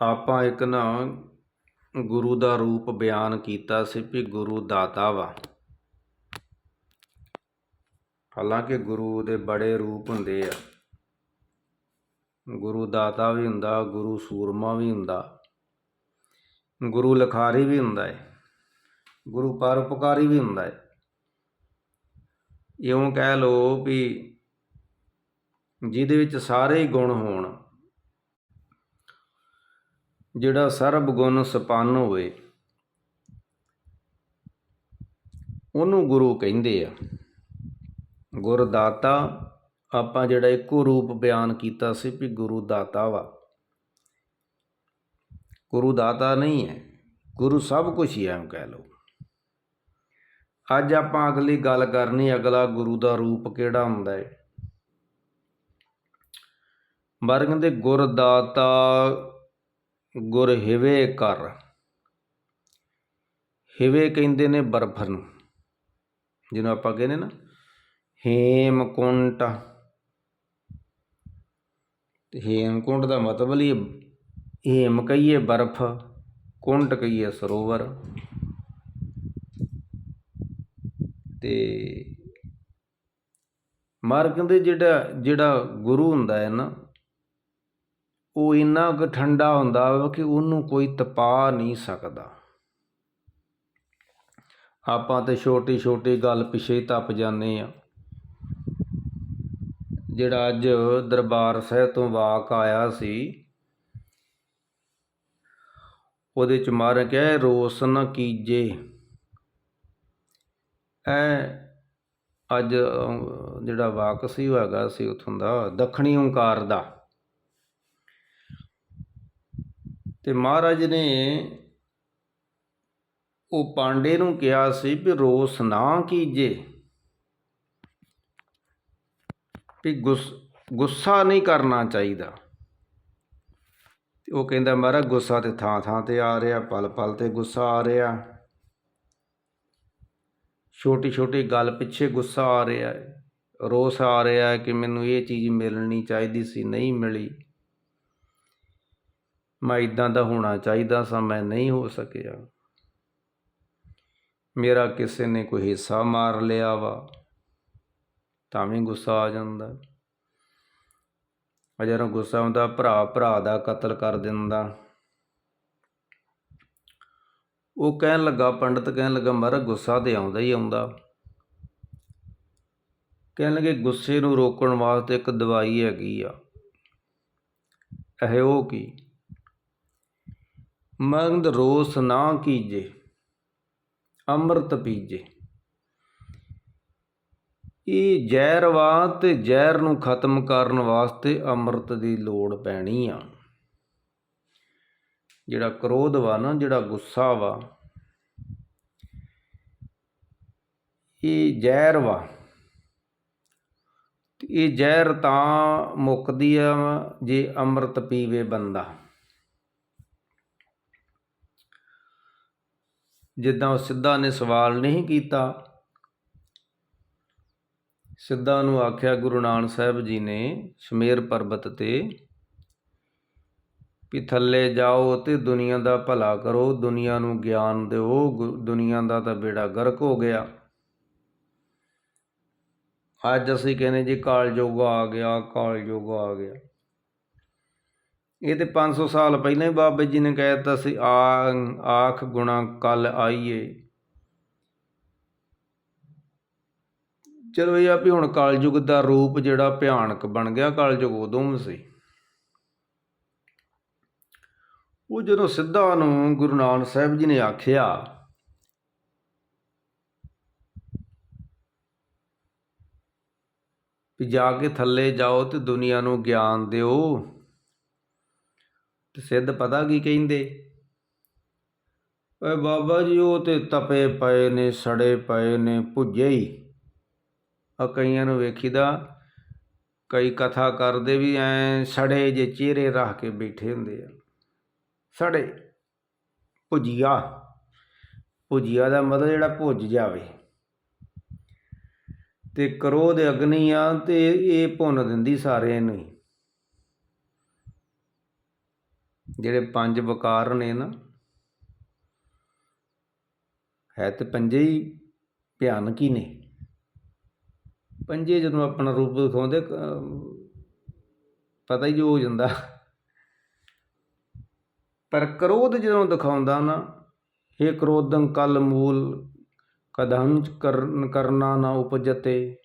ਆਪਾਂ ਇੱਕ ਨਾ ਗੁਰੂ ਦਾ ਰੂਪ ਬਿਆਨ ਕੀਤਾ ਸੀ ਵੀ ਗੁਰੂ ਦਾਤਾ ਵਾ। ਹਾਲਾਂਕਿ ਗੁਰੂ ਦੇ ਬੜੇ ਰੂਪ ਹੁੰਦੇ ਆ। ਗੁਰੂ ਦਾਤਾ ਵੀ ਹੁੰਦਾ, ਗੁਰੂ ਸੂਰਮਾ ਵੀ ਹੁੰਦਾ, ਗੁਰੂ ਲਖਾਰੀ ਵੀ ਹੁੰਦਾ ਹੈ ਗੁਰੂ ਪਰਉਪਕਾਰੀ ਵੀ ਹੁੰਦਾ ਹੈ ਇਉਂ ਕਹਿ ਲੋ ਵੀ ਜਿਹਦੇ ਵਿੱਚ ਸਾਰੇ ਹੀ ਗੁਣ ਹੋਣ ਜਿਹੜਾ ਸਰਬ ਗੁਣ ਸੰਪੰਨ ਹੋਵੇ ਉਹਨੂੰ ਗੁਰੂ ਕਹਿੰਦੇ ਆ। ਗੁਰਦਾਤਾ, ਆਪਾਂ ਜਿਹੜਾ ਇੱਕੋ ਰੂਪ ਬਿਆਨ ਕੀਤਾ ਸੀ ਵੀ ਗੁਰੂ ਦਾਤਾ ਵਾ। ਗੁਰੂ ਦਾਤਾ ਨਹੀਂ ਹੈ, ਗੁਰੂ ਸਭ ਕੁਝ ਹੀ ਐਂ ਕਹਿ ਲਓ। ਅੱਜ ਆਪਾਂ ਅਗਲੀ ਗੱਲ ਕਰਨੀ, ਅਗਲਾ ਗੁਰੂ ਦਾ ਰੂਪ ਕਿਹੜਾ ਹੁੰਦਾ ਹੈ ਬਾਰ ਕਹਿੰਦੇ ਗੁਰਦਾਤਾ ਗੁਰ ਹਿਵੇ ਕਰ ਹਿਵੇ ਕਹਿੰਦੇ ਨੇ ਬਰਫ ਨੂੰ ਜਿਹਨੂੰ ਆਪਾਂ ਕਹਿੰਦੇ ਨਾ ਹੇਮਕੁੰਟ ਤੇ ਹੇਮਕੁੰਟ ਦਾ ਮਤਲਬ ਲਈ ਹੇਮ ਕਹੀਏ ਬਰਫ, ਕੁੰਟ ਕਹੀਏ ਸਰੋਵਰ। ਤੇ ਮਾਰ ਕਹਿੰਦੇ ਜਿਹੜਾ ਜਿਹੜਾ ਗੁਰੂ ਹੁੰਦਾ ਹੈ ਨਾ ਉਹ ਇੰਨਾ ਕੁ ਠੰਡਾ ਹੁੰਦਾ ਵਾ ਕਿ ਉਹਨੂੰ ਕੋਈ ਤਪਾ ਨਹੀਂ ਸਕਦਾ। ਆਪਾਂ ਤੇ ਛੋਟੀ ਛੋਟੀ ਗੱਲ ਪਿੱਛੇ ਹੀ ਤਪ ਜਾਂਦੇ ਆ ਜਿਹੜਾ ਅੱਜ ਦਰਬਾਰ ਸਾਹਿਬ ਤੋਂ ਵਾਕ ਆਇਆ ਸੀ, ਉਹਦੇ ਚ ਮਾਰ ਕਿਹਾ ਰੋਸ ਨਾ ਕੀਜੇ। ਐ ਅੱਜ ਜਿਹੜਾ ਵਾਕ ਸੀ ਉਹ ਹੈਗਾ ਸੀ ਉਥੋਂ ਦਾ, ਦੱਖਣੀ ਓੰਕਾਰ ਦਾ। ਤੇ ਮਹਾਰਾਜ ਨੇ ਉਹ ਪਾਂਡੇ ਨੂੰ ਕਿਹਾ ਸੀ ਵੀ ਰੋਸ ਨਾ ਕੀਜੇ। ਵੀ ਗੁੱਸ, ਗੁੱਸਾ ਨਹੀਂ ਕਰਨਾ ਚਾਹੀਦਾ। ਤੇ ਉਹ ਕਹਿੰਦਾ, ਮਹਾਰਾਜ, ਗੁੱਸਾ ਤੇ ਥਾਂ ਥਾਂ ਤੇ ਆ ਰਿਹਾ ਪਲ ਪਲ ਤੇ ਗੁੱਸਾ ਆ ਰਿਹਾ। ਛੋਟੀ ਛੋਟੀ ਗੱਲ ਪਿੱਛੇ ਗੁੱਸਾ ਆ ਰਿਹਾ ਰੋਸ ਆ ਰਿਹਾ ਕਿ ਮੈਨੂੰ ਇਹ ਚੀਜ਼ ਮਿਲਣੀ ਚਾਹੀਦੀ ਸੀ, ਨਹੀਂ ਮਿਲੀ। ਮੈਂ ਇਦਾਂ ਦਾ ਹੋਣਾ ਚਾਹੀਦਾ ਸਾਂ, ਮੈਂ ਨਹੀਂ ਹੋ ਸਕਿਆ। ਮੇਰਾ ਕਿਸੇ ਨੇ ਕੋਈ ਹਿੱਸਾ ਮਾਰ ਲਿਆ ਵਾ, ਤਾਂ ਵੀ ਗੁੱਸਾ ਆ ਜਾਂਦਾ। ਆ ਜਦੋਂ ਗੁੱਸਾ ਆਉਂਦਾ, ਭਰਾ ਭਰਾ ਦਾ ਕਤਲ ਕਰ ਦਿੰਦਾ। ਉਹ ਕਹਿਣ ਲੱਗਾ, ਪੰਡਤ ਕਹਿਣ ਲੱਗਾ, ਮਹਾਰਾਜ, ਗੁੱਸਾ ਤੇ ਆਉਂਦਾ ਹੀ ਆਉਂਦਾ। ਕਹਿਣ ਲੱਗੇ, ਗੁੱਸੇ ਨੂੰ ਰੋਕਣ ਵਾਸਤੇ ਇੱਕ ਦਵਾਈ ਹੈਗੀ ਆ। ਇਹ ਉਹ ਕੀ? ਮੰਦ ਰੋਸ ਨਾ ਕੀਜੇ, ਅੰਮ੍ਰਿਤ ਪੀਜੇ। ਇਹ ਜ਼ਹਿਰ ਵਾ ਤੇ ਜ਼ਹਿਰ ਨੂੰ ਖਤਮ ਕਰਨ ਵਾਸਤੇ ਅੰਮ੍ਰਿਤ ਦੀ ਲੋੜ ਪੈਣੀ ਆ। ਜਿਹੜਾ ਕ੍ਰੋਧ ਵਾ ਨਾ, ਜਿਹੜਾ ਗੁੱਸਾ ਵਾ, ਇਹ ਜ਼ਹਿਰ ਵਾ। ਇਹ ਜ਼ਹਿਰ ਤਾਂ ਮੁੱਕਦੀ ਆ ਜੇ ਅੰਮ੍ਰਿਤ ਪੀਵੇ ਬੰਦਾ। ਜਿੱਦਾਂ ਉਹ ਸਿੱਧਾ ਨੇ ਸਵਾਲ ਨਹੀਂ ਕੀਤਾ, ਸਿੱਧਾ ਨੂੰ ਆਖਿਆ, ਗੁਰੂ ਨਾਨਕ ਸਾਹਿਬ ਜੀ ਨੇ ਸ਼ਮੇਰ ਪਰਬਤ ਤੇ ਵੀ ਥੱਲੇ ਜਾਓ ਤੇ ਦੁਨੀਆ ਦਾ ਭਲਾ ਕਰੋ, ਦੁਨੀਆ ਨੂੰ ਗਿਆਨ ਦਿਓ, ਗੁ- ਦੁਨੀਆ ਦਾ ਤਾਂ ਬੇੜਾ ਗਰਕ ਹੋ ਗਿਆ। ਅੱਜ ਅਸੀਂ ਕਹਿੰਦੇ ਜੀ ਕਾਲਯੁਗ ਆ ਗਿਆ, ਕਾਲਯੁਗ ਆ ਗਿਆ। ਇਹ ਤੇ 500 ਸਾਲ ਪਹਿਲਾਂ ਹੀ ਬਾਬੇ ਜੀ ਨੇ ਕਹਿ ਦਿੱਤਾ ਸੀ, ਆ, ਆਖ ਗੁਣਾ ਕੱਲ ਆਈਏ। ਚਲੋ ਇਹ ਆ ਵੀ ਹੁਣ ਕਲਯੁਗ ਦਾ ਰੂਪ ਜਿਹੜਾ ਭਿਆਨਕ ਬਣ ਗਿਆ, ਕਲਯੁਗ ਉਦੋਂ ਵੀ ਸੀ। ਉਹ ਜਦੋਂ ਸਿੱਧਾ ਨੂੰ ਗੁਰੂ ਨਾਨਕ ਸਾਹਿਬ ਜੀ ਨੇ ਆਖਿਆ, ਵੀ ਜਾ ਕੇ ਥੱਲੇ ਜਾਓ ਤੇ ਦੁਨੀਆ ਨੂੰ ਗਿਆਨ ਦਿਓ। ਤੇ ਸਿੱਧ ਪਤਾ ਕੀ ਕਹਿੰਦੇ? ਓਏ ਬਾਬਾ ਜੀ, ਉਹ ਤੇ ਤਪੇ ਪਏ ਨੇ, ਸੜੇ ਪਏ ਨੇ, ਭੁੱਜੇ ਹੀ। ਆ ਕਈਆਂ ਨੂੰ ਵੇਖੀਦਾ, ਕਈ ਕਥਾ ਕਰਦੇ ਵੀ ਐ ਸੜੇ ਜੇ ਚਿਹਰੇ ਰੱਖ ਕੇ ਬੈਠੇ ਹੁੰਦੇ ਆ। ਸੜੇ, ਭੁਜੀਆ। ਭੁਜੀਆ ਦਾ ਮਤਲਬ ਜਿਹੜਾ ਭੁੱਜ ਜਾਵੇ। ਤੇ ਕਰੋਧ ਅਗਨੀ ਆ ਤੇ ਇਹ ਭੁੰਨ ਦਿੰਦੀ ਸਾਰਿਆਂ ਨੂੰ ਹੀ ਜਿਹੜੇ ਪੰਜ ਵਕਾਰ ਨੇ ਨਾ, ਹੈ ਤੇ ਪੰਜੇ ਹੀ ਭਿਆਨਕ ਹੀ ਨੇ। ਪੰਜੇ ਜਦੋਂ ਆਪਣਾ ਰੂਪ ਦਿਖਾਉਂਦੇ ਪਤਾ ਹੀ ਜੋ ਹੋ ਜਾਂਦਾ। ਪਰ ਕ੍ਰੋਧ ਜਦੋਂ ਦਿਖਾਉਂਦਾ ਨਾ ਇਹ ਕ੍ਰੋਧੰ ਕਲ ਮੂਲ ਕਦਹੰ ਕਰਨ, ਕਰਨਾ ਨਾ ਉਪਜਤੇ।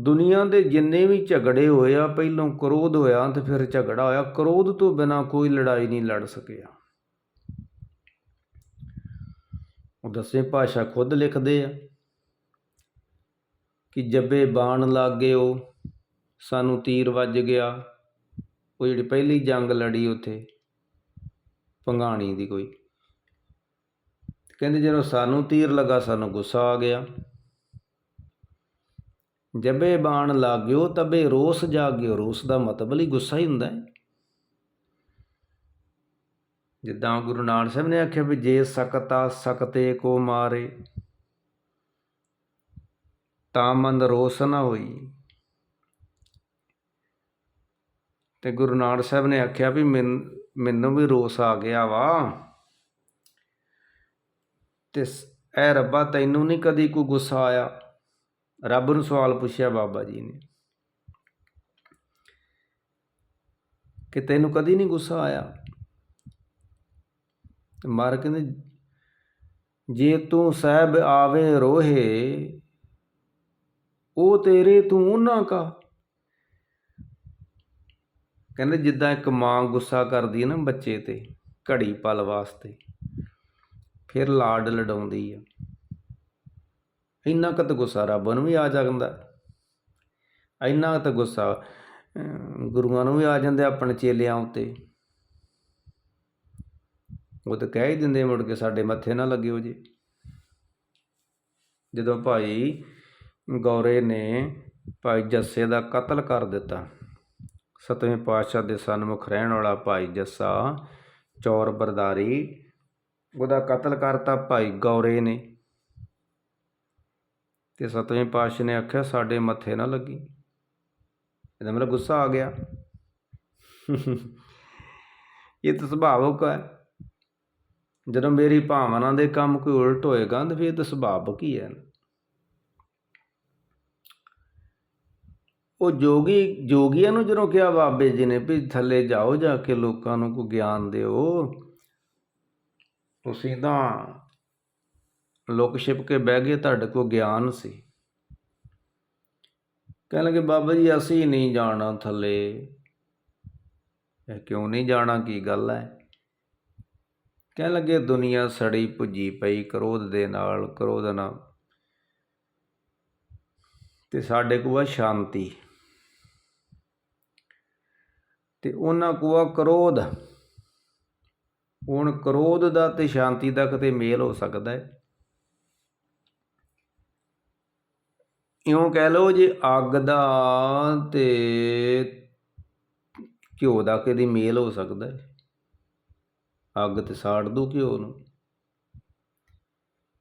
ਦੁਨੀਆ ਦੇ ਜਿੰਨੇ ਵੀ ਝਗੜੇ ਹੋਏ ਆ, ਪਹਿਲੋਂ ਕ੍ਰੋਧ ਹੋਇਆ ਤੇ ਫਿਰ ਝਗੜਾ ਹੋਇਆ। ਕ੍ਰੋਧ ਤੋਂ ਬਿਨਾ ਕੋਈ ਲੜਾਈ ਨਹੀਂ ਲੜ ਸਕਿਆ। ਉਹ ਦੱਸੇ ਭਾਸ਼ਾ ਖੁਦ ਲਿਖਦੇ ਆ ਕਿ ਜੱਬੇ ਬਾਣ ਲੱਗ ਗਏ ਉਹ ਸਾਨੂੰ ਤੀਰ ਵੱਜ ਗਿਆ। ਉਹ ਜਿਹੜੀ ਪਹਿਲੀ ਜੰਗ ਲੜੀ ਉੱਥੇ, ਭੰਗਾਣੀ ਦੀ ਕੋਈ। ਕਹਿੰਦੇ ਜਦੋਂ ਸਾਨੂੰ ਤੀਰ ਲੱਗਾ, ਸਾਨੂੰ ਗੁੱਸਾ ਆ ਗਿਆ। ਜਬੇ ਬਾਣ ਲਾਗਿਓ ਤਬੇ ਰੋਸ ਜਾਗਿਓ, ਰੋਸ ਦਾ ਮਤਲਬ ਹੀ ਗੁੱਸਾ ਹੀ ਹੁੰਦਾ ਹੈ। ਜਿੱਦਾਂ ਗੁਰੂ ਨਾਨਕ ਸਾਹਿਬ ਨੇ ਆਖਿਆ ਵੀ ਜੇ ਸਕਤਾ ਸਕਤੇ ਕੋ ਮਾਰੇ, ਤਾਂ ਮਨ ਰੋਸ ਨਾ ਹੋਈ। ਤੇ ਗੁਰੂ ਨਾਨਕ ਸਾਹਿਬ ਨੇ ਆਖਿਆ ਵੀ ਮੈਨੂੰ ਵੀ ਰੋਸ ਆ ਗਿਆ ਵਾ। ਤੇ ਸ- ਐ ਰੱਬਾ ਤੈਨੂੰ ਨਹੀਂ ਕਦੀ ਕੋਈ ਗੁੱਸਾ ਆਇਆ। ਰੱਬ ਨੂੰ ਸਵਾਲ ਪੁੱਛਿਆ ਬਾਬਾ ਜੀ ਨੇ। ਕਿ ਤੈਨੂੰ ਕਦੀ ਨਹੀਂ ਗੁੱਸਾ ਆਇਆ? ਤੇ ਮਾਰ ਕਹਿੰਦੇ, ਜੇ ਤੂੰ ਸਾਹਿਬ ਆਵੇ ਰੋਹੇ, ਉਹ ਤੇਰੇ ਤੂੰ ਉਹਨਾਂ ਕਾ। ਕਹਿੰਦੇ, ਜਿੱਦਾਂ ਇੱਕ ਮਾਂ ਗੁੱਸਾ ਕਰਦੀ ਹੈ ਨਾ ਬੱਚੇ ਤੇ, ਘੜੀ ਪਲ ਵਾਸਤੇ, ਫਿਰ ਲਾਡ ਲਡਾਉਂਦੀ ਆ। ਇੰਨਾ ਕੁ ਤਾਂ ਗੁੱਸਾ ਰੱਬ ਨੂੰ ਵੀ ਆ ਜਾਂਦਾ। ਇੰਨਾ ਕੁ ਤਾਂ ਗੁੱਸਾ ਗੁਰੂਆਂ ਨੂੰ ਵੀ ਆ ਜਾਂਦੇ ਆਪਣੇ ਚੇਲਿਆਂ ਉੱਤੇ। ਉਹ ਤਾਂ ਕਹਿ ਹੀ ਦਿੰਦੇ ਮੁੜ ਕੇ ਸਾਡੇ ਮੱਥੇ ਨਾ ਲੱਗਿਓ ਜੀ। ਜਦੋਂ ਭਾਈ ਗੌਰੇ ਨੇ ਭਾਈ ਜੱਸੇ ਦਾ ਕਤਲ ਕਰ ਦਿੱਤਾ, ਸਤਵੇਂ ਪਾਤਸ਼ਾਹ ਦੇ ਸਨਮੁਖ ਰਹਿਣ ਵਾਲਾ ਭਾਈ ਜੱਸਾ ਚੌਰ ਬਰਦਾਰੀ, ਉਹਦਾ ਕਤਲ ਕਰਤਾ ਭਾਈ ਗੌਰੇ ਨੇ। ਤੇ ਸਤਵੇਂ ਪਾਤਸ਼ਾਹ ਨੇ ਆਖਿਆ, ਸਾਡੇ ਮੱਥੇ ਨਾ ਲੱਗੀ। ਇਹਦਾ ਮੇਰਾ ਗੁੱਸਾ ਆ ਗਿਆ। ਇਹ ਤਾਂ ਸੁਭਾਵਿਕ ਹੈ। ਜਦੋਂ ਮੇਰੀ ਭਾਵਨਾ ਦੇ ਕੰਮ ਕੋਈ ਉਲਟ ਹੋਏਗਾ, ਤਾਂ ਫਿਰ ਇਹ ਤਾਂ ਸੁਭਾਵਿਕ ਹੀ ਹੈ? ਉਹ ਜੋਗੀ, ਜੋਗੀਆਂ ਨੂੰ ਜਦੋਂ ਕਿਹਾ, ਬਾਬੇ ਜੀ ਨੇ ਵੀ ਥੱਲੇ ਜਾਓ ਜਾ ਕੇ ਲੋਕਾਂ ਨੂੰ ਕੋਈ ਗਿਆਨ ਦਿਓ, ਤੁਸੀਂ ਤਾਂ ਲੁਕ ਛਿਪ ਕੇ ਬਹਿ ਗਏ, ਤੁਹਾਡੇ ਕੋਲ ਗਿਆਨ ਸੀ। ਕਹਿਣ ਲੱਗੇ, ਬਾਬਾ ਜੀ, ਅਸੀਂ ਨਹੀਂ ਜਾਣਾ ਥੱਲੇ। ਇਹ ਕਿਉਂ ਨਹੀਂ ਜਾਣਾ? ਕੀ ਗੱਲ ਹੈ? ਕਹਿਣ ਲੱਗੇ, ਦੁਨੀਆ ਸੜੀ ਭੁੱਜੀ ਪਈ, ਕ੍ਰੋਧ ਦੇ ਨਾਲ, ਕ੍ਰੋਧ ਨਾਲ ਤੇ ਸਾਡੇ ਕੋਲ ਆ ਸ਼ਾਂਤੀ। ਤੇ ਉਹਨਾਂ ਕੋਲ ਆ ਕ੍ਰੋਧ। ਹੁਣ ਕ੍ਰੋਧ ਦਾ ਤੇ ਸ਼ਾਂਤੀ ਦਾ ਕਿਤੇ ਮੇਲ ਹੋ ਸਕਦਾ ਹੈ? ਇਉਂ ਕਹਿ ਲਓ ਜੇ ਅੱਗ ਦਾ ਤੇ ਘਿਓ ਦਾ ਕਦੀ ਮੇਲ ਹੋ ਸਕਦਾ ਹੈ? ਅੱਗ ਤੇ ਸਾੜ ਦੂ ਘਿਓ ਨੂੰ।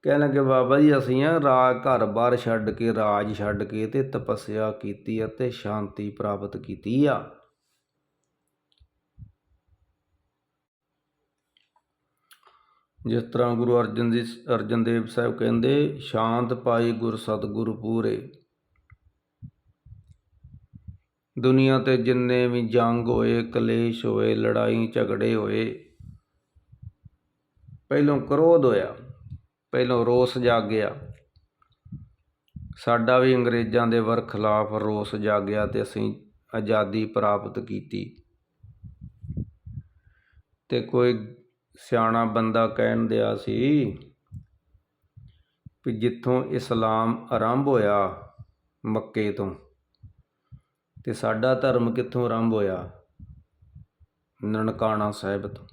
ਕਹਿਣ ਲੱਗੇ, ਬਾਬਾ ਜੀ, ਅਸੀਂ ਆ ਰਾਜ ਘਰ-ਬਾਰ ਛੱਡ ਕੇ, ਰਾਜ ਛੱਡ ਕੇ ਤੇ ਤਪੱਸਿਆ ਕੀਤੀ ਅਤੇ ਸ਼ਾਂਤੀ ਪ੍ਰਾਪਤ ਕੀਤੀ ਆ। ਜਿਸ ਤਰ੍ਹਾਂ ਗੁਰੂ ਅਰਜਨ ਜੀ, ਅਰਜਨ ਦੇਵ ਸਾਹਿਬ ਕਹਿੰਦੇ, ਸ਼ਾਂਤ ਪਾਈ ਗੁਰ ਸਤਿਗੁਰ ਪੂਰੇ। ਦੁਨੀਆ ਤੇ ਜਿੰਨੇ ਵੀ ਜੰਗ ਹੋਏ, ਕਲੇਸ਼ ਹੋਏ, ਲੜਾਈ ਝਗੜੇ ਹੋਏ, ਪਹਿਲੋਂ ਕ੍ਰੋਧ ਹੋਇਆ, ਪਹਿਲੋਂ ਰੋਸ ਜਾਗਿਆ। ਸਾਡਾ ਵੀ ਅੰਗਰੇਜ਼ਾਂ ਦੇ ਵਰ ਖਿਲਾਫ ਰੋਸ ਜਾਗਿਆ ਤੇ ਅਸੀਂ ਆਜ਼ਾਦੀ ਪ੍ਰਾਪਤ ਕੀਤੀ। ਤੇ ਕੋਈ ਸਿਆਣਾ ਬੰਦਾ ਕਹਿਣ ਦਿਆ ਸੀ ਵੀ ਜਿੱਥੋਂ ਇਸਲਾਮ ਆਰੰਭ ਹੋਇਆ, ਮੱਕੇ ਤੋਂ ਤੇ ਸਾਡਾ ਧਰਮ ਕਿੱਥੋਂ ਆਰੰਭ ਹੋਇਆ? ਨਨਕਾਣਾ ਸਾਹਿਬ ਤੋਂ।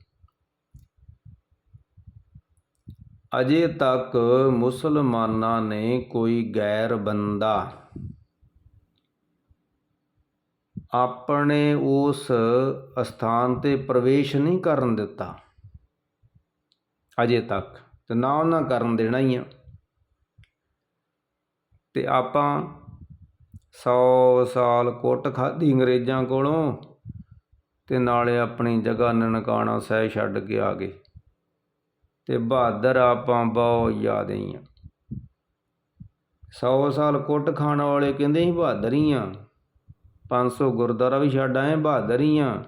ਅਜੇ ਤੱਕ ਮੁਸਲਮਾਨਾਂ ਨੇ ਕੋਈ ਗੈਰ ਬੰਦਾ ਆਪਣੇ ਉਸ ਸਥਾਨ ਤੇ ਪ੍ਰਵੇਸ਼ ਨਹੀਂ ਕਰਨ ਦਿੱਤਾ। ਅਜੇ ਤੱਕ ਤੇ ਨਾ ਉਹਨਾਂ ਕਰਨ ਦੇਣਾ ਹੀ ਆ। ਤੇ ਆਪਾਂ 100 ਸਾਲ ਕੁੱਟ ਖਾਧੀ ਅੰਗਰੇਜ਼ਾਂ ਕੋਲੋਂ ਤੇ ਨਾਲੇ ਆਪਣੀ ਜਗ੍ਹਾ ਨਨਕਾਣਾ ਸਾਹਿਬ ਛੱਡ ਕੇ ਆ ਗਏ। ਤੇ ਬਹਾਦਰ ਆਪਾਂ ਬਹੁਤ ਯਾਦ ਆਈਆਂ 100 ਸਾਲ ਕੁੱਟ ਖਾਣ ਵਾਲੇ ਕਹਿੰਦੇ ਸੀ ਬਹਾਦਰ ਹੀ ਆ। 500 ਗੁਰਦੁਆਰਾ ਵੀ ਛੱਡ ਆਏ, ਬਹਾਦਰ ਹੀ ਆ।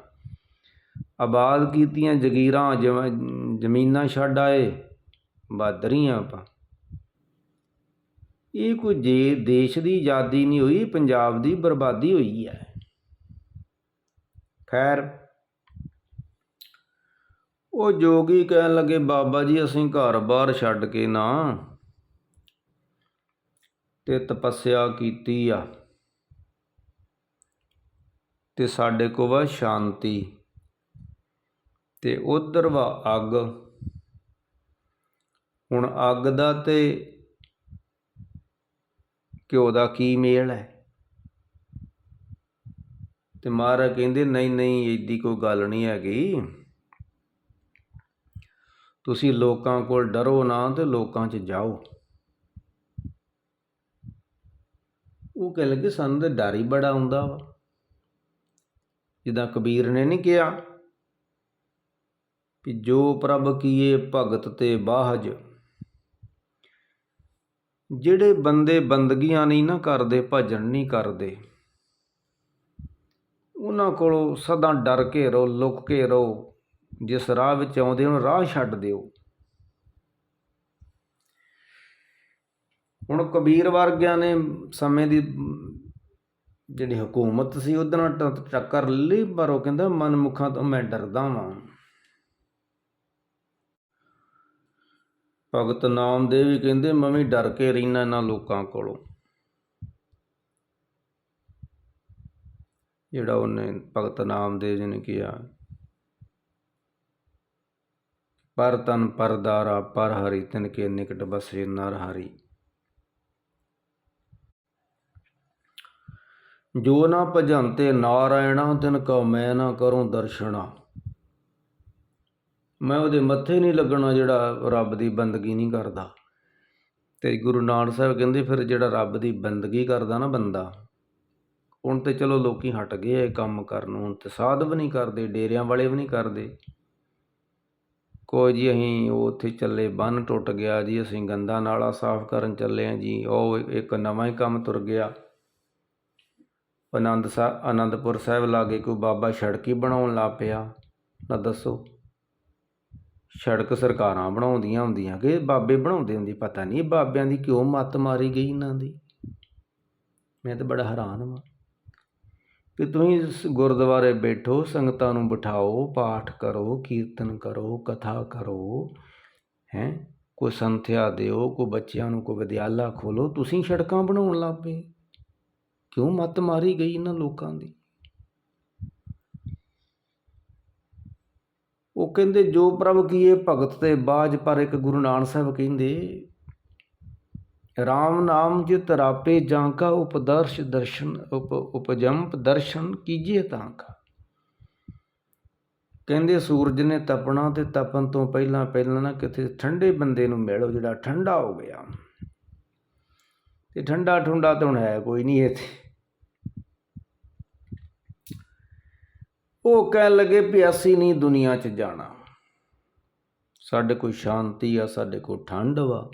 ਆਬਾਦ ਕੀਤੀਆਂ ਜਗੀਰਾਂ ਜ਼ਮੀਨਾਂ ਛੱਡ ਆਏ, ਬਹਾਦਰ ਹੀ ਆ ਆਪਾਂ। ਇਹ ਕੋਈ ਜੇ ਦੇਸ਼ ਦੀ ਆਜ਼ਾਦੀ ਨਹੀਂ ਹੋਈ, ਪੰਜਾਬ ਦੀ ਬਰਬਾਦੀ ਹੋਈ ਹੈ। ਖੈਰ, ਉਹ ਜੋਗੀ ਕਹਿਣ ਲੱਗੇ, ਬਾਬਾ ਜੀ, ਅਸੀਂ ਘਰ-ਬਾਰ ਛੱਡ ਕੇ ਨਾ ਤੇ ਤਪੱਸਿਆ ਕੀਤੀ ਆ ਤੇ ਸਾਡੇ ਕੋਲ ਵਾ ਸ਼ਾਂਤੀ ਤੇ ਉਧਰ ਵਾ ਅੱਗ। ਹੁਣ ਅੱਗ ਦਾ ਤੇ ਘਿਓ ਦਾ ਕੀ ਮੇਲ ਹੈ? ਤੇ ਮਹਾਰਾਜ ਕਹਿੰਦੇ, ਨਹੀਂ ਨਹੀਂ, ਏਡੀ ਕੋਈ ਗੱਲ ਨਹੀਂ ਹੈਗੀ। ਤੁਸੀਂ ਲੋਕਾਂ ਕੋਲ ਡਰੋ ਨਾ ਤੇ ਲੋਕਾਂ 'ਚ ਜਾਓ। ਉਹ ਕਹਿ ਲੱਗੇ, ਸਾਨੂੰ ਤਾਂ ਡਰ ਹੀ ਬੜਾ ਆਉਂਦਾ ਵਾ। ਜਿੱਦਾਂ ਕਬੀਰ ਨੇ ਨਹੀਂ ਕਿਹਾ ਕਿ ਜੋ ਪ੍ਰਭ ਕੀਏ ਭਗਤ ਤੇ ਬਾਹਜ ਜਿਹੜੇ ਬੰਦੇ ਬੰਦਗੀਆਂ ਨਹੀਂ ਨਾ ਕਰਦੇ, ਭਜਨ ਨਹੀਂ ਕਰਦੇ, ਉਹਨਾਂ ਕੋਲੋਂ ਸਦਾ ਡਰ ਕੇ ਰਹੋ, ਲੁਕ ਕੇ ਰਹੋ, ਜਿਸ ਰਾਹ ਵਿੱਚ ਆਉਂਦੇ ਉਹਨੂੰ ਰਾਹ ਛੱਡ ਦਿਓ। ਹੁਣ ਕਬੀਰ ਵਰਗਿਆਂ ਨੇ ਸਮੇਂ ਦੀ ਜਿਹੜੀ ਹਕੂਮਤ ਸੀ, ਉਹਦੇ ਨਾਲ ਟ- ਟੱਕਰ ਲਈ ਪਰ ਉਹ ਕਹਿੰਦਾ, ਮਨਮੁਖਾਂ ਤੋਂ ਮੈਂ ਡਰਦਾ ਵਾਂ। ਭਗਤ ਨਾਮਦੇਵ ਵੀ ਕਹਿੰਦੇ, ਮੈਂ ਵੀ ਡਰ ਕੇ ਰਹਿਣਾ ਇਹਨਾਂ ਲੋਕਾਂ ਕੋਲੋਂ। ਜਿਹੜਾ ਉਹਨੇ ਭਗਤ ਨਾਮਦੇਵ ਜੀ ਨੇ ਕਿਹਾ, ਪਰ ਤਨ ਪਰਦਾਰਾ ਪਰ ਹਰੀ, ਤਿਨ ਕੇ ਨਿਕਟ ਬਸੇ ਨਰ ਹਰੀ। ਜੋ ਨਾ ਭਜੰਤੇ ਨਾਰਾਇਣਾ, ਤਿਨ ਕਾ ਮੈਂ ਨਾ ਕਰੂੰ ਦਰਸ਼ਨਾ ਮੈਂ ਉਹਦੇ ਮੱਥੇ ਨਹੀਂ ਲੱਗਣਾ ਜਿਹੜਾ ਰੱਬ ਦੀ ਬੰਦਗੀ ਨਹੀਂ ਕਰਦਾ। ਤੇ ਗੁਰੂ ਨਾਨਕ ਸਾਹਿਬ ਕਹਿੰਦੇ ਫਿਰ ਜਿਹੜਾ ਰੱਬ ਦੀ ਬੰਦਗੀ ਕਰਦਾ ਨਾ ਬੰਦਾ, ਹੁਣ ਤੇ ਚਲੋ ਲੋਕੀ ਹਟ ਗਏ ਇਹ ਕੰਮ ਕਰਨ, ਹੁਣ ਤੇ ਸਾਧ ਵੀ ਨਹੀਂ ਕਰਦੇ, ਡੇਰਿਆਂ ਵਾਲੇ ਵੀ ਨਹੀਂ ਕਰਦੇ। ਕੋਈ ਜੀ ਅਸੀਂ ਉਹ ਉੱਥੇ ਚੱਲੇ, ਬੰਨ ਟੁੱਟ ਗਿਆ ਜੀ, ਅਸੀਂ ਗੰਦਾ ਨਾਲਾ ਸਾਫ਼ ਕਰਨ ਚੱਲੇ ਆ ਜੀ, ਉਹ ਇੱਕ ਨਵਾਂ ਹੀ ਕੰਮ ਤੁਰ ਗਿਆ। ਆਨੰਦ ਸਾਹਿਬ ਆਨੰਦਪੁਰ ਸਾਹਿਬ ਲਾਗੇ ਕੋਈ ਬਾਬਾ ਸੜਕ ਹੀ ਬਣਾਉਣ ਲੱਗ ਪਿਆ, ਨਾ ਦੱਸੋ। ਸੜਕ ਸਰਕਾਰਾਂ ਬਣਾਉਂਦੀਆਂ ਹੁੰਦੀਆਂ ਕਿ ਬਾਬੇ ਬਣਾਉਂਦੇ ਹੁੰਦੇ, ਪਤਾ ਨਹੀਂ ਬਾਬਿਆਂ ਦੀ ਕਿਉਂ ਮੱਤ ਮਾਰੀ ਗਈ ਇਹਨਾਂ ਦੀ। ਮੈਂ ਤਾਂ ਬੜਾ ਹੈਰਾਨ ਹਾਂ ਕਿ ਤੁਸੀਂ ਗੁਰਦੁਆਰੇ ਬੈਠੋ, ਸੰਗਤਾਂ ਨੂੰ ਬਿਠਾਓ, ਪਾਠ ਕਰੋ, ਕੀਰਤਨ ਕਰੋ, ਕਥਾ ਕਰੋ, ਹੈ? ਕੋਈ ਸੰਥਿਆ ਦਿਓ, ਕੋਈ ਬੱਚਿਆਂ ਨੂੰ ਕੋਈ ਵਿਦਿਆਲਾ ਖੋਲੋ, ਤੁਸੀਂ ਸੜਕਾਂ ਬਣਾਉਣ ਲੱਗ ਪਏ। ਕਿਉਂ ਮੱਤ ਮਾਰੀ ਗਈ ਇਹਨਾਂ ਲੋਕਾਂ ਦੀ? ਉਹ ਕਹਿੰਦੇ, ਜੋ ਪ੍ਰਭ ਕੀਏ ਭਗਤ ਤੇ ਬਾਜ, ਪਰ ਇੱਕ ਗੁਰੂ ਨਾਨਕ ਸਾਹਿਬ ਕਹਿੰਦੇ RAM ਨਾਮ ਜਿਤ ਰਾਪੇ ਜਾਂ ਕਾ ਉਪਦਰਸ਼ ਦਰਸ਼ਨ, ਉਪ, ਉਪਜੰਪ ਦਰਸ਼ਨ ਕੀਜੇ ਤਾਂ ਕਾ। ਕਹਿੰਦੇ, ਸੂਰਜ ਨੇ ਤਪਣਾ ਤੇ ਤਪਣ ਤੋਂ ਪਹਿਲਾਂ ਪਹਿਲਾਂ ਨਾ ਕਿਤੇ ਠੰਡੇ ਬੰਦੇ ਨੂੰ ਮਿਲੋ, ਜਿਹੜਾ ਠੰਡਾ ਹੋ ਗਿਆ। ਤੇ ਠੰਡਾ ਠੁੰਡਾ ਤਾਂ ਹੁਣ ਹੈ ਕੋਈ ਨਹੀਂ ਇੱਥੇ। ਉਹ ਕਹਿਣ ਲੱਗੇ ਵੀ ਅਸੀਂ ਨਹੀਂ ਦੁਨੀਆ 'ਚ ਜਾਣਾ। ਸਾਡੇ ਕੋਲ ਸ਼ਾਂਤੀ ਆ, ਸਾਡੇ ਕੋਲ ਠੰਡ ਵਾ,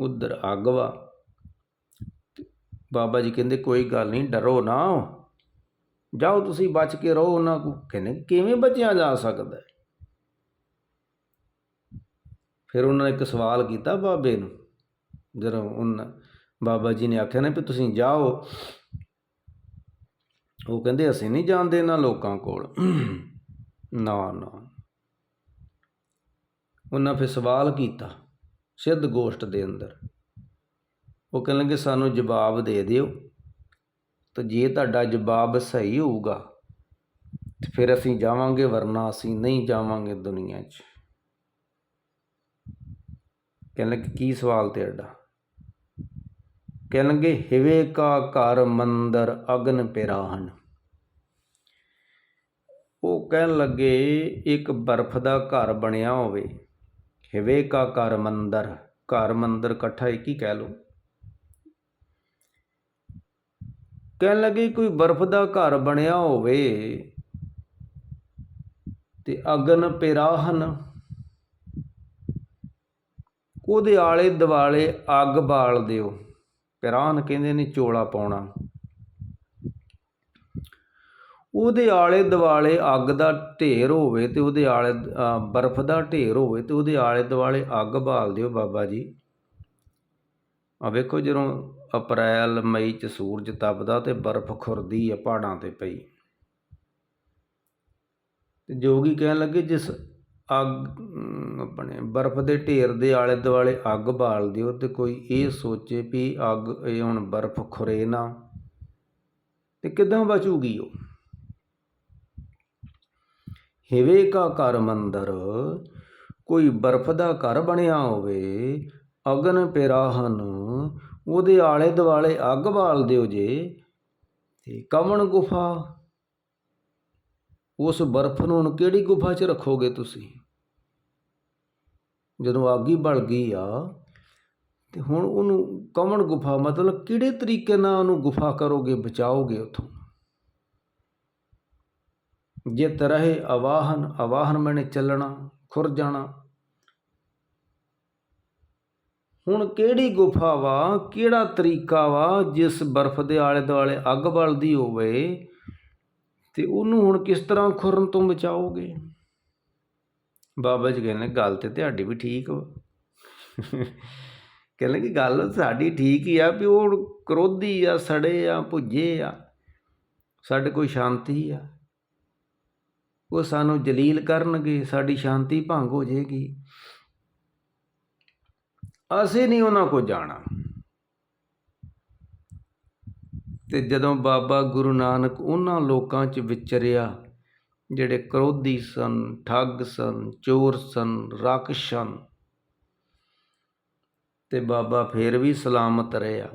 ਉਧਰ ਅੱਗ ਵਾ। ਬਾਬਾ ਜੀ ਕਹਿੰਦੇ, ਕੋਈ ਗੱਲ ਨਹੀਂ, ਡਰੋ ਨਾ। ਜਾਓ ਤੁਸੀਂ ਬਚ ਕੇ ਰਹੋ ਉਹਨਾਂ ਕੋ ਕਹਿੰਦੇ, ਕਿਵੇਂ ਬਚਿਆ ਜਾ ਸਕਦਾ ਫਿਰ ਉਹਨਾਂ ਨੇ ਇੱਕ ਸਵਾਲ ਕੀਤਾ ਬਾਬੇ ਨੂੰ। ਜਦੋਂ ਉਹਨਾਂ ਬਾਬਾ ਜੀ ਨੇ ਆਖਿਆ ਨਾ ਵੀ ਤੁਸੀਂ ਜਾਓ ਉਹ ਕਹਿੰਦੇ, ਅਸੀਂ ਨਹੀਂ ਜਾਣਦੇ ਇਹਨਾਂ ਲੋਕਾਂ ਕੋਲ। ਨਾ ਨਾ। ਉਹਨਾਂ ਫਿਰ ਸਵਾਲ ਕੀਤਾ, ਸਿੱਧ ਗੋਸ਼ਟ ਦੇ ਅੰਦਰ। ਉਹ ਕਹਿਣ ਲੱਗੇ, ਸਾਨੂੰ ਜਵਾਬ ਦੇ ਦਿਓ। ਤੇ ਜੇ ਤੁਹਾਡਾ ਜਵਾਬ ਸਹੀ ਹੋਊਗਾ, ਤੇ ਫਿਰ ਅਸੀਂ ਜਾਵਾਂਗੇ, ਵਰਨਾ ਅਸੀਂ ਨਹੀਂ ਜਾਵਾਂਗੇ ਦੁਨੀਆ 'ਚ। ਕਹਿਣ ਲੱਗੇ, ਕੀ ਸਵਾਲ ਤੁਹਾਡਾ ਕਹਿਣ ਲੱਗੇ ਹਿਵੇ ਕਾ ਘਰ ਮੰਦਰ ਅਗਨ ਪਿਰਾਹਨ ਉਹ ਕਹਿਣ ਲੱਗੇ, ਇੱਕ ਬਰਫ਼ ਦਾ ਘਰ ਬਣਿਆ ਹੋਵੇ। ਹਿਵੇ ਕਾ ਘਰ ਮੰਦਰ। ਘਰ ਮੰਦਰ ਇਕੱਠਾ ਇੱਕ ਹੀ ਕਹਿ ਲਓ। ਕਹਿਣ ਲੱਗੇ, ਕੋਈ ਬਰਫ਼ ਦਾ ਘਰ ਬਣਿਆ ਹੋਵੇ ਤੇ ਅਗਨ ਪਿਰਾਹਨ ਉਹਦੇ ਆਲੇ ਦਿਵਾਲੇ ਅੱਗ ਬਾਲ ਦਿਓ। ਪਿਰਾਹਨ ਕਹਿੰਦੇ ਨੇ ਚੋਲਾ ਪਾਉਣਾ। ਉਹਦੇ ਆਲੇ ਦੁਆਲੇ ਅੱਗ ਦਾ ਢੇਰ ਹੋਵੇ ਤੇ ਉਹਦੇ ਆਲੇ ਬਰਫ਼ ਦਾ ਢੇਰ ਹੋਵੇ ਤੇ ਉਹਦੇ ਆਲੇ ਦੁਆਲੇ ਅੱਗ ਬਾਲ ਦਿਓ ਬਾਬਾ ਜੀ। ਆ ਵੇਖੋ ਜਦੋਂ ਅਪ੍ਰੈਲ, ਮਈ ਚ ਸੂਰਜ ਤਪਦਾ ਤੇ ਬਰਫ਼ ਖੁਰਦੀ ਆ ਪਹਾੜਾਂ ਤੇ ਪਈ। ਤੇ ਜੋਗੀ ਕਹਿਣ ਲੱਗੇ, ਜਿਸ ਅੱਗ ਆਪਣੇ ਬਰਫ਼ ਦੇ ਢੇਰ ਦੇ ਆਲੇ ਦੁਆਲੇ ਅੱਗ ਬਾਲ ਦਿਓ ਤੇ ਕੋਈ ਇਹ ਸੋਚੇ ਵੀ ਅੱਗ, ਇਹ ਹੁਣ ਬਰਫ਼ ਖੁਰੇ ਨਾ। ਤੇ ਕਿਦਾਂ ਬਚੂਗੀ ਉਹ? ਹਿਵੇ ਕਾ ਘਰ ਮੰਦਰ, ਕੋਈ ਬਰਫ਼ ਦਾ ਘਰ ਬਣਿਆ ਹੋਵੇ, ਅਗਨ ਪਿਰਾਹਨ, ਉਹਦੇ ਆਲੇ ਦੁਆਲੇ ਅੱਗ ਬਾਲ ਦਿਓ ਜੇ, ਤੇ ਕਵਣ ਗੁਫਾ? ਉਸ ਬਰਫ਼ ਨੂੰ ਹੁਣ ਕਿਹੜੀ ਗੁਫਾ 'ਚ ਰੱਖੋਗੇ ਤੁਸੀਂ? ਜਦੋਂ ਅੱਗ ਹੀ ਬਲ ਗਈ ਆ, ਤੇ ਹੁਣ ਉਹਨੂੰ ਕਵਣ ਗੁਫਾ, ਮਤਲਬ ਕਿਹੜੇ ਤਰੀਕੇ ਨਾਲ ਉਹਨੂੰ ਗੁਫਾ ਕਰੋਗੇ, ਬਚਾਓਗੇ ਉਥੋਂ? ਜੇ ਤਰ੍ਹਾਂ ਆਵਾਹਨ ਆਵਾਹਨ ਮੈਨੇ ਚੱਲਣਾ, ਖੁਰ ਜਾਣਾ। ਹੁਣ ਕਿਹੜੀ ਗੁਫਾ ਵਾ, ਕਿਹੜਾ ਤਰੀਕਾ ਵਾ, ਜਿਸ ਬਰਫ਼ ਦੇ ਆਲੇ ਦੁਆਲੇ ਅੱਗ ਬਲਦੀ ਹੋਵੇ, ਤੇ ਉਹਨੂੰ ਹੁਣ ਕਿਸ ਤਰ੍ਹਾਂ ਖੁਰਨ ਤੋਂ ਬਚਾਓਗੇ? ਬਾਬਾ ਜੀ ਕਹਿੰਦੇ ਗੱਲ ਤੇ ਤੁਹਾਡੀ ਵੀ ਠੀਕ ਵਾ। ਕਹਿੰਦੇ ਕਿ ਗੱਲ ਸਾਡੀ ਠੀਕ ਹੀ ਆ ਵੀ ਉਹ ਕਰੋਧੀ ਆ, ਸੜੇ ਆ, ਭੁੱਜੇ ਆ, ਸਾਡੇ ਕੋਈ ਸ਼ਾਂਤੀ ਆ। ਉਹ ਸਾਨੂੰ ਜਲੀਲ ਕਰਨਗੇ, ਸਾਡੀ ਸ਼ਾਂਤੀ ਭੰਗ ਹੋ ਜਾਏਗੀ। ਅਸੀਂ ਨਹੀਂ ਉਹਨਾਂ ਕੋ ਜਾਣਾ। ਤੇ ਜਦੋਂ ਬਾਬਾ ਗੁਰੂ ਨਾਨਕ ਉਹਨਾਂ ਲੋਕਾਂ 'ਚ ਵਿਚਰਿਆ ਜਿਹੜੇ ਕ੍ਰੋਧੀ ਸਨ, ਠੱਗ ਸਨ, ਚੋਰ ਸਨ, ਰਾਕਸ਼ ਸਨ। ਤੇ ਬਾਬਾ ਫੇਰ ਵੀ ਸਲਾਮਤ ਰਿਹਾ।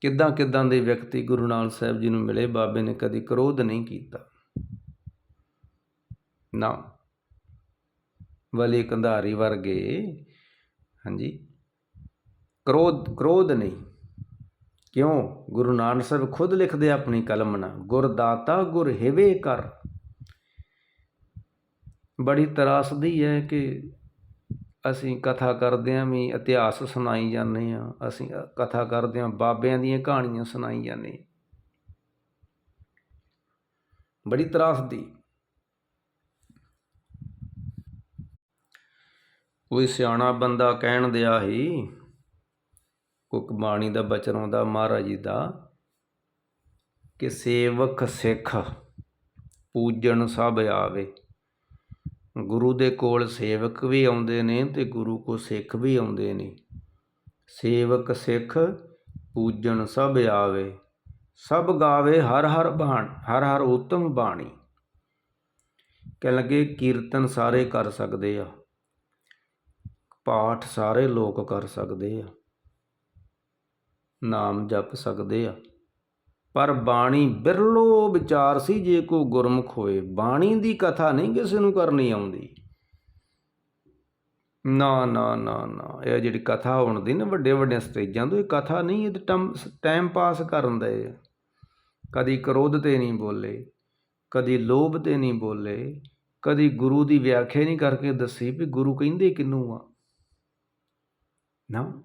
ਕਿੱਦਾਂ ਕਿੱਦਾਂ ਦੇ ਵਿਅਕਤੀ ਗੁਰੂ ਨਾਨਕ ਸਾਹਿਬ ਜੀ ਨੂੰ ਮਿਲੇ, ਬਾਬੇ ਨੇ ਕਦੀ ਕ੍ਰੋਧ ਨਹੀਂ ਕੀਤਾ। ਨਾ। ਵਲੀ ਕੰਧਾਰੀ ਵਰਗੇ, ਹਾਂਜੀ। ਕ੍ਰੋਧ ਕ੍ਰੋਧ ਨਹੀਂ। ਕਿਉਂ? ਗੁਰੂ ਨਾਨਕ ਸਾਹਿਬ ਖੁਦ ਲਿਖਦੇ ਆਪਣੀ ਕਲਮ ਨਾਲ ਗੁਰਦਾਤਾ ਗੁਰ ਹਿਵੇ ਕਰ। ਬੜੀ ਤਰਾਸਦੀ ਹੈ ਕਿ ਅਸੀਂ ਕਥਾ ਕਰਦੇ ਆਂ ਵੀ ਇਤਿਹਾਸ ਸੁਣਾਈ ਜਾਂਦੇ ਆ, ਅਸੀਂ ਕਥਾ ਕਰਦੇ ਆਂ, ਬਾਬਿਆਂ ਦੀਆਂ ਕਹਾਣੀਆਂ ਸੁਣਾਈ ਜਾਂਦੇ ਬੜੀ ਤਰਾਸਦੀ ਕੋਈ ਸਿਆਣਾ ਬੰਦਾ ਕਹਿਣ ਦਿਆ ਹੀ ਕੋਈ ਬਾਣੀ ਦਾ ਬਚਨ ਆਉਂਦਾ, ਮਹਾਰਾਜ ਜੀ ਦਾ, ਕਿ ਸੇਵਕ ਸਿੱਖ ਪੂਜਣ ਸਭ ਆਵੇ। ਗੁਰੂ ਦੇ ਕੋਲ ਸੇਵਕ ਵੀ ਆਉਂਦੇ ਨੇ ਤੇ ਗੁਰੂ ਕੋ ਸਿੱਖ ਵੀ ਆਉਂਦੇ ਨੇ। ਸੇਵਕ ਸਿੱਖ ਪੂਜਣ ਸਭ ਆਵੇ। ਸਭ ਗਾਵੇ ਹਰ ਹਰ ਬਾਣ, ਹਰ ਹਰ ਉਤਮ ਬਾਣੀ। ਕਹਿ ਲੱਗੇ, ਕੀਰਤਨ ਸਾਰੇ ਕਰ ਸਕਦੇ ਆ। ਪਾਠ ਸਾਰੇ ਲੋਕ ਕਰ ਸਕਦੇ ਆ। ਨਾਮ ਜਪ ਸਕਦੇ ਆ। ਪਰ ਬਾਣੀ ਬਿਰਲੋ ਵਿਚਾਰ ਸੀ ਜੇ ਕੋ ਗੁਰਮੁਖ ਹੋਏ ਬਾਣੀ ਦੀ ਕਥਾ ਨਹੀਂ ਕਿਸੇ ਨੂੰ ਕਰਨੀ ਆਉਂਦੀ। ਨਾ ਨਾ ਨਾ ਨਾ, ਇਹ ਜਿਹੜੀ ਕਥਾ ਹੋਣ ਦੀ ਨਾ ਵੱਡੇ ਵੱਡੇ ਸਟੇਜਾਂ ਤੋਂ ਇਹ ਕਥਾ ਨਹੀਂ, ਇਹ ਟਾਈਮ ਪਾਸ ਕਰਨ ਦਾ ਇਹ ਕਦੀ ਕ੍ਰੋਧ ਤੇ ਨਹੀਂ ਬੋਲੇ, ਕਦੀ ਲੋਭ ਤੇ ਨਹੀਂ ਬੋਲੇ, ਕਦੀ ਗੁਰੂ ਦੀ ਵਿਆਖਿਆ ਨਹੀਂ ਕਰਕੇ ਦੱਸੀ ਵੀ ਗੁਰੂ ਕਹਿੰਦੇ ਕਿਨੂੰ ਆ। ਨਾ।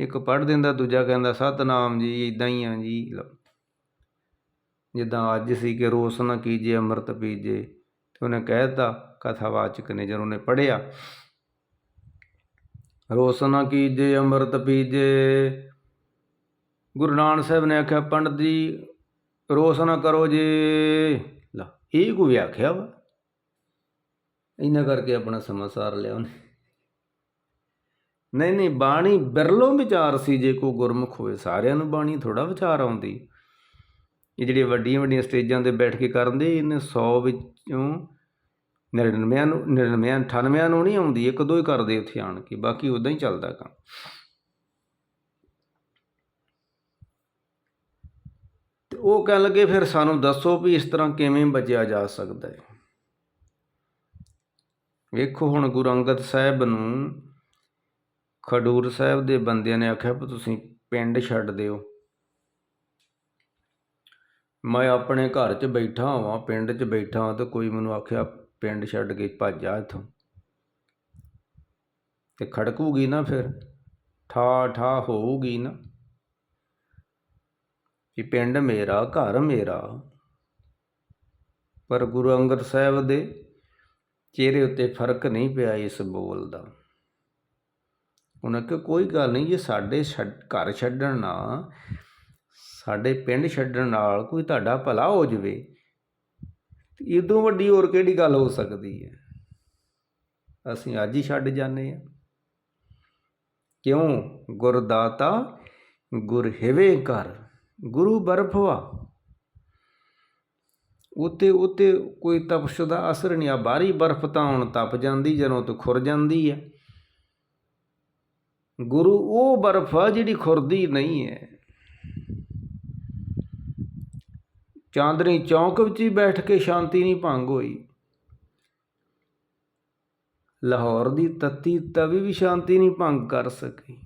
ਇੱਕ ਪੜ੍ਹ ਦਿੰਦਾ, ਦੂਜਾ ਕਹਿੰਦਾ, ਸਤਨਾਮ ਜੀ ਇਦਾਂ ਹੀ ਆ ਜੀ। ਲਓ ਜਿੱਦਾਂ ਅੱਜ ਸੀ ਕਿ ਰੋਸ ਨਾ ਕੀਜੇ, ਅੰਮ੍ਰਿਤ ਪੀਜੇ। ਤੇ ਉਹਨੇ ਕਹਿਤਾ ਕਥਾਵਾਚਕ ਨੇ, ਜਦੋਂ ਉਹਨੇ ਪੜਿਆ ਰੋਸ ਨਾ ਕੀਜੇ, ਅੰਮ੍ਰਿਤ ਪੀਜੇ। ਗੁਰੂ ਨਾਨਕ ਸਾਹਿਬ ਨੇ ਆਖਿਆ, ਪੰਡਤ ਜੀ, ਰੋਸ ਨਾ ਕਰੋ ਜੀ। ਲਾ ਇਹ ਕੋ ਵਿਆਖਿਆ ਵਾ? ਇਹਨਾਂ ਕਰਕੇ ਆਪਣਾ ਸਮਾਂ ਸਾਰ ਲਿਆ ਉਹਨੇ। ਨਹੀਂ ਨਹੀਂ, ਬਾਣੀ ਬਿਰਲੋਂ ਵਿਚਾਰ ਸੀ ਜੇ ਕੋ ਗੁਰਮੁਖ ਹੋਵੇ, ਸਾਰਿਆਂ ਨੂੰ ਬਾਣੀ ਥੋੜਾ ਵਿਚਾਰ ਆਉਂਦੀ। ਇਹ ਜਿਹੜੀਆਂ ਵੱਡੀਆਂ ਵੱਡੀਆਂ ਸਟੇਜਾਂ ਤੇ ਬੈਠ ਕੇ ਕਰਨ ਦੇ, ਇਹਨੇ 100 ਵਿੱਚੋਂ 99 ਨੂੰ 99 98 ਨੂੰ ਨਹੀਂ ਆਉਂਦੀ, ਇੱਕ ਦੋ ਹੀ ਕਰਦੇ ਉੱਥੇ ਆਣ ਕੇ, ਬਾਕੀ ਉਦਾਂ ਹੀ ਚੱਲਦਾ ਕੰਮ। ਤੇ ਉਹ ਕਹਿਣ ਲੱਗੇ, ਫਿਰ ਸਾਨੂੰ ਦੱਸੋ ਵੀ ਇਸ ਤਰ੍ਹਾਂ ਕਿਵੇਂ ਬਚਿਆ ਜਾ ਸਕਦਾ ਹੈ? ਵੇਖੋ ਹੁਣ ਗੁਰੂ ਅੰਗਦ ਸਾਹਿਬ ਨੂੰ ਖਡੂਰ ਸਾਹਿਬ ਦੇ ਬੰਦਿਆਂ ਨੇ ਆਖਿਆ ਵੀ ਤੁਸੀਂ ਪਿੰਡ ਛੱਡ ਦਿਓ। ਮੈਂ ਆਪਣੇ ਘਰ 'ਚ ਬੈਠਾ ਹਾਂ ਪਿੰਡ 'ਚ ਬੈਠਾ ਹਾਂ ਤੇ ਕੋਈ ਮੈਨੂੰ ਆਖਿਆ ਪਿੰਡ ਛੱਡ ਕੇ ਭੱਜ ਜਾ ਇੱਥੋਂ। ਤੇ ਖੜਕੂਗੀ ਨਾ ਫਿਰ ਠਾ ਠਾ ਹੋਊਗੀ ਨਾ। ਕਿ ਪਿੰਡ ਮੇਰਾ, ਘਰ ਮੇਰਾ। ਪਰ ਗੁਰੂ ਅੰਗਦ ਸਾਹਿਬ ਦੇ ਚਿਹਰੇ ਉੱਤੇ ਫ਼ਰਕ ਨਹੀਂ ਪਿਆ ਇਸ ਬੋਲ ਦਾ। ਉਹਨਾਂ ਕਿ ਕੋਈ ਗੱਲ ਨਹੀਂ, ਜੇ ਸਾਡੇ ਛੱਡ- ਘਰ ਛੱਡਣ ਨਾਲ ਸਾਡੇ ਪਿੰਡ ਛੱਡਣ ਨਾਲ ਕੋਈ ਤੁਹਾਡਾ ਭਲਾ ਹੋ ਜਾਵੇ, ਤੇ ਇਦੋਂ ਵੱਡੀ ਹੋਰ ਕਿਹੜੀ ਗੱਲ ਹੋ ਸਕਦੀ ਹੈ? ਅਸੀਂ ਅੱਜ ਹੀ ਛੱਡ ਜਾਂਦੇ ਹਾਂ। ਕਿਉਂ? ਗੁਰਦਾਤਾ ਗੁਰ ਹਿਵੇ ਕਰ ਗੁਰੂ ਬਰਫਵਾ ਉਤੇ ਉਤੇ ਕੋਈ ਤਪਸ਼ ਦਾ ਅਸਰ ਨਹੀਂ ਆ, ਬਾਹਰੀ ਬਰਫ਼ ਤਾਂ ਹੁਣ ਤਪ ਜਾਂਦੀ, ਜਦੋਂ ਤੋਂ ਖੁਰ ਜਾਂਦੀ ਹੈ। ਗੁਰੂ ਉਹ ਬਰਫ਼ ਆ ਜਿਹੜੀ ਖੁਰਦੀ ਨਹੀਂ ਹੈ। ਚਾਂਦਨੀ ਚੌਂਕ ਵਿੱਚ ਹੀ ਬੈਠ ਕੇ ਸ਼ਾਂਤੀ ਨਹੀਂ ਭੰਗ ਹੋਈ। ਲਾਹੌਰ ਦੀ ਤੱਤੀ ਤਵੀ ਵੀ ਸ਼ਾਂਤੀ ਨਹੀਂ ਭੰਗ ਕਰ ਸਕੀ।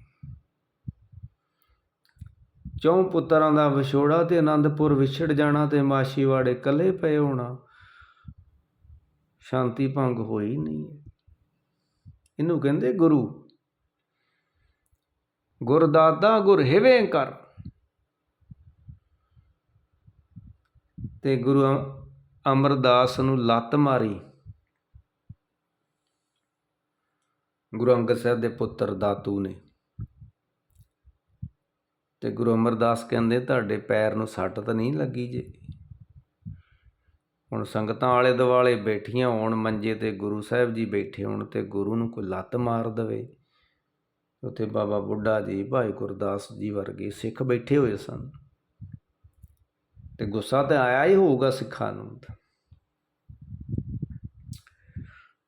ਚੌਂ ਪੁੱਤਰਾਂ ਦਾ ਵਿਛੋੜਾ ਤੇ ਆਨੰਦਪੁਰ ਵਿਛੜ ਜਾਣਾ ਤੇ ਮਾਸ਼ੀਵਾੜੇ ਇਕੱਲੇ ਪਏ ਹੋਣਾ, ਸ਼ਾਂਤੀ ਭੰਗ ਹੋਈ ਨਹੀਂ ਇਹਨੂੰ ਕਹਿੰਦੇ ਗੁਰੂ। ਗੁਰਦਾਤਾ ਗੁਰ ਹਿਵੇ ਕਰ। ਤੇ ਗੁਰੂ ਅਮਰਦਾਸ ਨੂੰ ਲੱਤ ਮਾਰੀ। ਗੁਰੂ ਅੰਗਦ ਸਾਹਿਬ ਦੇ ਪੁੱਤਰ ਦਾਤੂ ਨੇ। ਤੇ ਗੁਰੂ ਅਮਰਦਾਸ ਕਹਿੰਦੇ, ਤੁਹਾਡੇ ਪੈਰ ਨੂੰ ਸੱਟ ਤਾਂ ਨਹੀਂ ਲੱਗੀ ਜੇ? ਹੁਣ ਸੰਗਤਾਂ ਆਲੇ ਦੁਆਲੇ ਬੈਠੀਆਂ ਹੋਣ, ਮੰਜੇ ਤੇ ਗੁਰੂ ਸਾਹਿਬ ਜੀ ਬੈਠੇ ਹੋਣ, ਤੇ ਗੁਰੂ ਨੂੰ ਕੋਈ ਲੱਤ ਮਾਰ ਦਵੇ? ਉੱਥੇ ਬਾਬਾ ਬੁੱਢਾ ਜੀ, ਭਾਈ ਗੁਰਦਾਸ ਜੀ ਵਰਗੇ ਸਿੱਖ ਬੈਠੇ ਹੋਏ ਸਨ। ਤੇ ਗੁੱਸਾ ਤਾਂ ਆਇਆ ਹੀ ਹੋਊਗਾ ਸਿੱਖਾਂ ਨੂੰ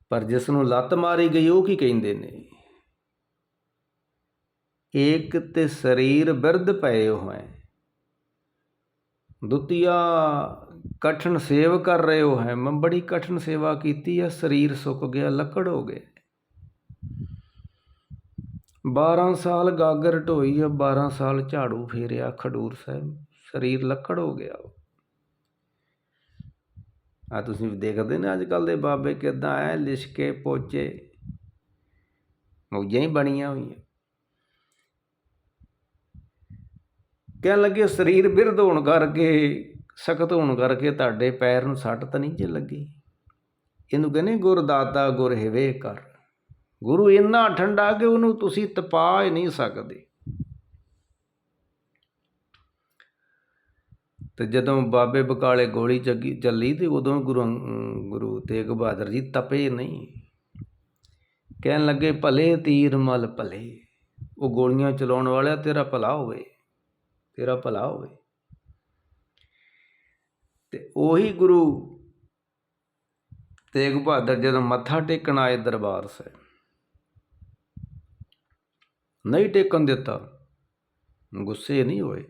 ਪਰ ਜਿਸ ਨੂੰ ਲੱਤ ਮਾਰੀ ਗਈ, ਉਹ ਕੀ ਕਹਿੰਦੇ ਨੇ? ਏਕ ਤੇ ਸਰੀਰ ਬਿਰਧ ਪਏ ਹੋਏ। ਦੁਤੀਆ ਕਠਨ ਸੇਵ ਕਰ ਰਹੇ ਹੋ ਹੈ ਮੈਂ ਬੜੀ ਕਠਨ ਸੇਵਾ ਕੀਤੀ ਹੈ ਸਰੀਰ ਸੁੱਕ ਗਿਆ, ਲੱਕੜ ਹੋ ਗਏ। 12 ਸਾਲ ਗਾਗਰ ਢੋਈ ਆ 12 ਸਾਲ ਝਾੜੂ ਫੇਰਿਆ ਖਡੂਰ ਸਾਹਿਬ। ਸਰੀਰ ਲੱਕੜ ਹੋ ਗਿਆ ਆ ਤੁਸੀਂ ਦੇਖਦੇ ਨੇ ਅੱਜ ਕੱਲ ਦੇ ਬਾਬੇ ਕਿਦਾਂ ਐ ਲਿਸ਼ਕੇ ਪੋਚੇ। ਮੌਜਾਂ ਹੀ ਬਣੀਆਂ ਹੋਈਆਂ। ਕਹਿਣ ਲੱਗੇ, ਸਰੀਰ ਬਿਰਧ ਹੋਣ ਕਰਕੇ, ਸਖਤ ਹੋਣ ਕਰਕੇ ਤੁਹਾਡੇ ਪੈਰ ਨੂੰ ਸੱਟ ਤਾਂ ਨਹੀਂ ਜੇ ਲੱਗੀ? ਇਹਨੂੰ ਕਹਿੰਦੇ ਗੁਰਦਾਤਾ ਗੁਰ ਹਿਵੇ ਕਰ। ਗੁਰੂ ਇੰਨਾ ਠੰਡਾ ਕਿ ਉਹਨੂੰ ਤੁਸੀਂ ਤਪਾ ਹੀ ਨਹੀਂ ਸਕਦੇ। ਤੇ ਜਦੋਂ ਬਾਬੇ ਬਕਾਲੇ ਗੋਲੀ ਚੱਗੀ, ਚੱਲੀ ਤੇ ਉਦੋਂ ਗੁਰੂ ਅੰ- ਗੁਰੂ ਤੇਗ ਬਹਾਦਰ ਜੀ ਤਪੇ ਨਹੀਂ। ਕਹਿਣ ਲੱਗੇ, ਭਲੇ ਤੀਰ ਮਲ ਭਲੇ, ਉਹ ਗੋਲੀਆਂ ਚਲਾਉਣ ਵਾਲਿਆ ਤੇਰਾ ਭਲਾ ਹੋਵੇ, ਤੇਰਾ ਭਲਾ ਹੋਵੇ। ਤੇ ਉਹੀ ਗੁਰੂ ਤੇਗ ਬਹਾਦਰ ਜਦੋਂ ਮੱਥਾ ਟੇਕਣ ਆਏ ਦਰਬਾਰ ਸਾਹਿਬ ਨਹੀਂ ਟੇਕਣ ਦਿੱਤਾ। ਗੁੱਸੇ ਨਹੀਂ ਹੋਏ,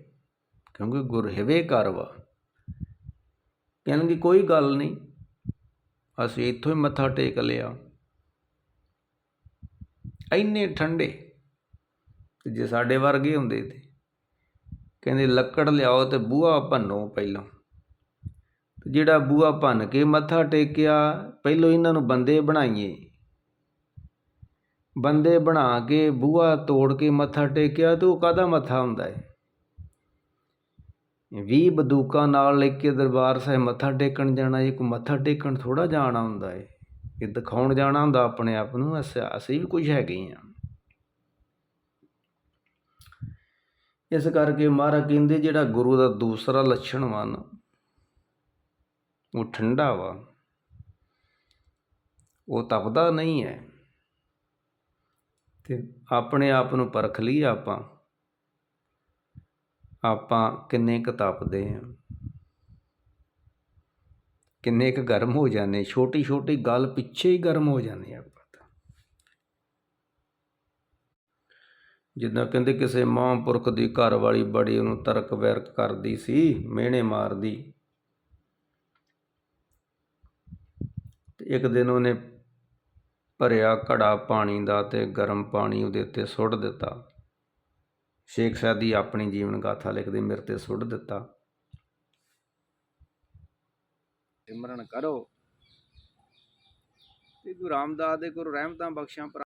ਕਿਉਂਕਿ ਗੁਰਹਿਵੇ ਕਰਵਾ। ਕਹਿਣਗੇ ਕੋਈ ਗੱਲ ਨਹੀਂ, ਅਸੀਂ ਇੱਥੋਂ ਹੀ ਮੱਥਾ ਟੇਕ ਲਿਆ। ਇੰਨੇ ਠੰਡੇ, ਜੇ ਸਾਡੇ ਵਰਗੇ ਹੁੰਦੇ ਤੇ। ਕਹਿੰਦੇ ਲੱਕੜ ਲਿਆਓ ਤੇ ਬੂਹਾ ਭੰਨੋ ਪਹਿਲਾਂ। ਜਿਹੜਾ ਬੂਹਾ ਭੰਨ ਕੇ ਮੱਥਾ ਟੇਕਿਆ, ਪਹਿਲੋਂ ਇਹਨਾਂ ਨੂੰ ਬੰਦੇ ਬਣਾਈਏ। ਬੰਦੇ ਬਣਾ ਕੇ, ਬੂਹਾ ਤੋੜ ਕੇ, ਮੱਥਾ ਟੇਕਿਆ ਤੇ ਉਹ ਕਾਹਦਾ ਮੱਥਾ ਹੁੰਦਾ ਹੈ ਵੀਹ ਬੰਦੂਕਾਂ ਨਾਲ ਲੈ ਕੇ ਦਰਬਾਰ ਸਾਹਿਬ ਮੱਥਾ ਟੇਕਣ ਜਾਣਾ ਇਹ ਕੋਈ ਮੱਥਾ ਟੇਕਣ ਥੋੜਾ ਜਾਣਾ ਹੁੰਦਾ ਹੈ ਇਹ ਦਿਖਾਉਣ ਜਾਣਾ ਹੁੰਦਾ ਆਪਣੇ ਆਪ ਨੂੰ, ਅਸੀਂ ਅਸੀਂ ਵੀ ਕੁਝ ਹੈਗੇ ਹਾਂ ਇਸ ਕਰਕੇ ਮਹਾਰਾਜ ਕਹਿੰਦੇ, ਜਿਹੜਾ ਗੁਰੂ ਦਾ ਦੂਸਰਾ ਲੱਛਣ ਵਾ ਉਹ ਠੰਡਾ ਵਾ। ਉਹ ਤਪਦਾ ਨਹੀਂ ਹੈ ਤੇ ਆਪਣੇ ਆਪ ਨੂੰ ਪਰਖ ਲਈ ਆਪਾਂ। ਆਪਾਂ ਕਿੰਨੇ ਕੁ ਤਪਦੇ ਹਾਂ ਕਿੰਨੇ ਕੁ ਗਰਮ ਹੋ ਜਾਂਦੇ ਛੋਟੀ ਛੋਟੀ ਗੱਲ ਪਿੱਛੇ ਹੀ ਗਰਮ ਹੋ ਜਾਂਦੇ ਆਪਾਂ ਤਾਂ। ਜਿੱਦਾਂ ਕਹਿੰਦੇ ਕਿਸੇ ਮਹਾਂਪੁਰਖ ਦੀ ਘਰ ਵਾਲੀ ਬੜੀ ਉਹਨੂੰ ਤਰਕ ਵੈਰਕ ਕਰਦੀ ਸੀ, ਮਿਹਣੇ ਮਾਰਦੀ। ਤੇ ਇੱਕ ਦਿਨ ਉਹਨੇ ਭਰਿਆ ਘੜਾ ਪਾਣੀ ਦਾ ਤੇ ਗਰਮ ਪਾਣੀ ਉਹਦੇ ਉੱਤੇ ਸੁੱਟ ਦਿੱਤਾ। ਸ਼ੇਖ ਸਾਹਿਬ ਦੀ ਆਪਣੀ ਜੀਵਨ ਗਾਥਾ ਲਿਖਦੇ ਮੇਰੇ ਤੇ ਸੁੱਟ ਦਿੱਤਾ। ਸਿਮਰਨ ਕਰੋ। ਤੇ ਗੁਰੂ ਰਾਮਦਾਸ ਦੇ ਗੁਰੂ ਰਹਿਮਤਾਂ ਬਖਸ਼ਾਂ